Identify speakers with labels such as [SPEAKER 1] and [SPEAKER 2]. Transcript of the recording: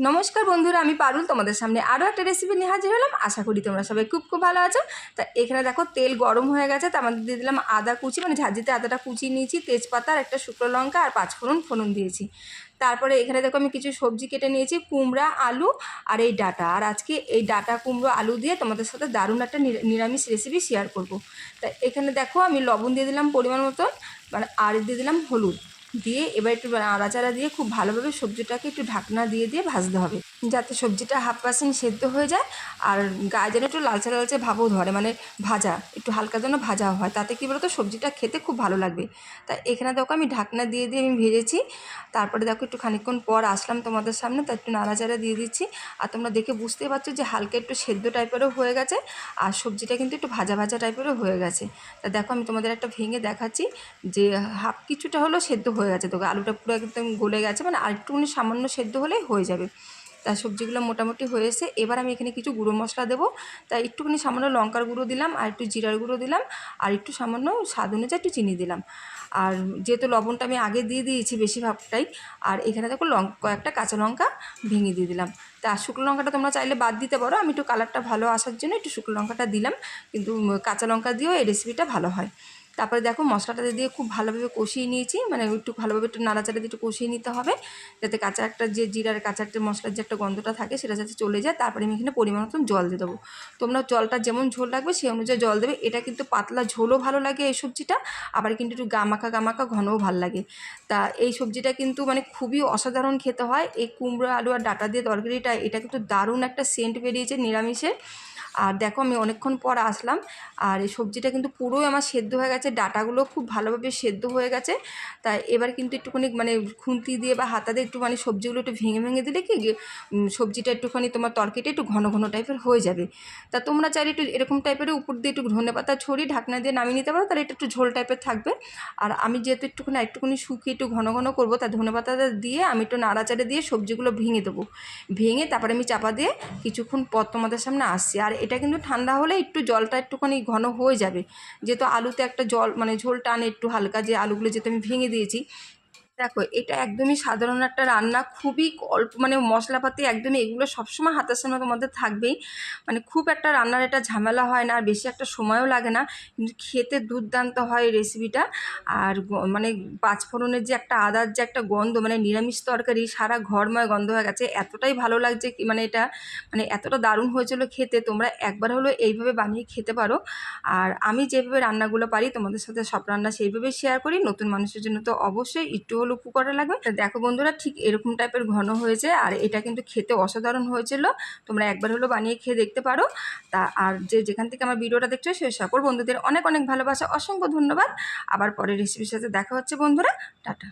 [SPEAKER 1] নমস্কার বন্ধুরা, আমি পারুল, তোমাদের সামনে আরও একটা রেসিপি নিয়ে হাজির হলাম। আশা করি তোমরা সবাই খুব খুব ভালো আছো। তা এখানে দেখো, তেল গরম হয়ে গেছে, তার মধ্যে দিয়ে দিলাম আদা কুচি মানে ঝাঁঝিতে আদাটা কুচি নিয়েছি, তেজপাতা, আর একটা শুকনো লঙ্কা, আর পাঁচ ফোড়ন দিয়েছি। তারপরে এখানে দেখো, আমি কিছু সবজি কেটে নিয়েছি, কুমড়া, আলু, আর এই ডাটা। আর আজকে এই ডাটা, কুমড়ো, আলু দিয়ে তোমাদের সাথে দারুণ একটা নিরা- নিরামিষ রেসিপি শেয়ার করব। তা এখানে দেখো, আমি লবণ দিয়ে দিলাম পরিমাণ মতন মানে আর দিয়ে দিলাম হলুদ। দিয়ে এবার একটু আড়াচাড়া দিয়ে খুব ভালোভাবে সবজিটাকে একটু ঢাকনা দিয়ে দিয়ে ভাজতে হবে। যাতে সবজিটা হাফ পার্সেন্ট সেদ্ধ হয়ে যায় আর গায়ে যেন একটু লালচে লালচে ভাবও ধরে মানে ভাজা, একটু হালকা যেন ভাজা হয়। তাতে কী বলতো, সবজিটা খেতে খুব ভালো লাগবে। তা এখানে দেখো আমি ঢাকনা দিয়ে দিয়ে আমি ভেজেছি। তারপরে দেখো একটু খানিকক্ষণ পর আসলাম তোমাদের সামনে, তা একটু নাড়াচাড়া দিয়ে দিচ্ছি। আর তোমরা দেখে বুঝতেই পারছ যে হালকা একটু সেদ্ধ টাইপেরও হয়ে গেছে আর সবজিটা কিন্তু একটু ভাজা ভাজা টাইপেরও হয়ে গেছে। তা দেখো আমি তোমাদের একটা ভেঙে দেখাচ্ছি যে হাফ কিছুটা হলো সেদ্ধ হয়ে গেছে। তোকে আলুটা পুরো একদম গলে গেছে মানে আরেকটুখানি সামান্য সেদ্ধ হলেই হয়ে যাবে। তা সবজিগুলো মোটামুটি হয়েছে এবার আমি এখানে কিছু গুঁড়ো মশলা দেবো। তাই একটুখানি সামান্য লঙ্কার গুঁড়ো দিলাম, আর একটু জিরার গুঁড়ো দিলাম, আর একটু সামান্য স্বাদ অনুযায়ী একটু চিনি দিলাম। আর যেহেতু লবণটা আমি আগে দিয়ে দিয়েছি বেশিরভাগটাই, আর এখানে দেখো লঙ্কা কয়েকটা কাঁচা লঙ্কা ভেঙে দিয়ে দিলাম। তা শুকনো লঙ্কাটা তোমরা চাইলে বাদ দিতে পারো, আমি একটু কালারটা ভালো আসার জন্য একটু শুকনো লঙ্কাটা দিলাম, কিন্তু কাঁচা লঙ্কা দিয়েও এই রেসিপিটা ভালো হয়। তারপরে দেখো মশলাটা দিয়ে খুব ভালোভাবে কষিয়ে নিয়েছি। মানে একটু ভালোভাবে একটু নাড়াচাড়া দিয়ে একটু কষিয়ে নিতে হবে। যাতে কাঁচা একটা যে জিরার, কাঁচা একটা মশলার যে একটা গন্ধটা থাকে সেটা যাতে চলে যায়। তারপরে আমি এখানে পরিমাণ মতন জল দিয়ে দেবো। তোমরা জলটা যেমন ঝোল লাগবে, সেই অনুযায়ী জল দেবে। এটা কিন্তু পাতলা ঝোলও ভালো লাগে এই সবজিটা, আবার কিন্তু একটু গামাখা গামাখা ঘনও ভালো লাগে। তা এই সবজিটা কিন্তু মানে খুবই অসাধারণ খেতে হয়। এই কুমড়ো, আলু আর ডাটা দিয়ে তরকারিটা, এটা কিন্তু দারুণ একটা সেন্ট বেরিয়েছে নিরামিষের আর দেখো আমি অনেকক্ষণ পর আসলাম, আর এই সবজিটা কিন্তু পুরোই আমার সেদ্ধ হয়ে গেছে, ডাটাগুলো খুব ভালোভাবে সেদ্ধ হয়ে গেছে। তাই এবার কিন্তু একটুখানি মানে খুন্তি দিয়ে বা হাতা দিয়ে একটু মানে সবজিগুলো একটু ভেঙে ভেঙে দিলে কি সবজিটা একটুখানি তোমার তরকারিটা একটু ঘন ঘন টাইপের হয়ে যাবে। তা তোমরা চাইলে একটু এরকম টাইপের উপর দিয়ে একটু ধনে পাতা ছড়িয়ে ঢাকনা দিয়ে নামিয়ে নিতে পারো, তাহলে এটা একটু ঝোল টাইপের থাকবে। আর আমি যেহেতু একটুখানি একটুখানি শুকিয়ে একটু ঘন ঘন করব, তা ধনে পাতাটা দিয়ে আমি একটু নাড়াচাড়ে দিয়ে সবজিগুলো ভেঙে দেবো। ভেঙে তারপরে আমি চাপা দিয়ে কিছুক্ষণ পর তোমাদের সামনে আসছি। আর এটা কিন্তু ঠান্ডা হলে একটু জলটা একটুখানি ঘন হয়ে যাবে। যেহেতু আলুতে একটা জল মানে ঝোল টানে একটু হালকা যে আলুগুলো যেহেতু আমি ভেঙে দিয়েছি দেখো, এটা একদমই সাধারণ একটা রান্না, খুবই অল্প মানে মশলাপাতি একদমই এগুলো সবসময় হাতের সামনে তোমাদের থাকবেই। মানে খুব একটা রান্নার এটা ঝামেলা হয় না, আর বেশি একটা সময়ও লাগে না, কিন্তু খেতে দুর্দান্ত হয় রেসিপিটা আর মানে পাঁচফোড়নের যে একটা আদার যে একটা গন্ধ মানে নিরামিষ তরকারি, সারা ঘরময় গন্ধ হয়ে গেছে, এতটাই ভালো লাগছে মানে এটা মানে এতটা দারুণ হয়েছিল খেতে, তোমরা একবার হলো এইভাবে বানিয়ে খেতে পারো। আর আমি যেভাবে রান্নাগুলো পারি, তোমাদের সাথে সব রান্না সেইভাবেই শেয়ার করি, নতুন মানুষের জন্য তো অবশ্যই, একটু হলেও করা লাগবে দেখো বন্ধুরা, ঠিক এরকম টাইপের ঘন হয়েছে আর এটা কিন্তু খেতে অসাধারণ হয়েছিল। তোমরা একবার হলো বানিয়ে খেয়ে দেখতে পারো। তা আর যে যেখান থেকে আমার ভিডিওটা দেখছ সেই সকল বন্ধুদের অনেক অনেক ভালোবাসা, অসংখ্য ধন্যবাদ। আবার পরের রেসিপির সাথে দেখা হচ্ছে বন্ধুরা। টাটা।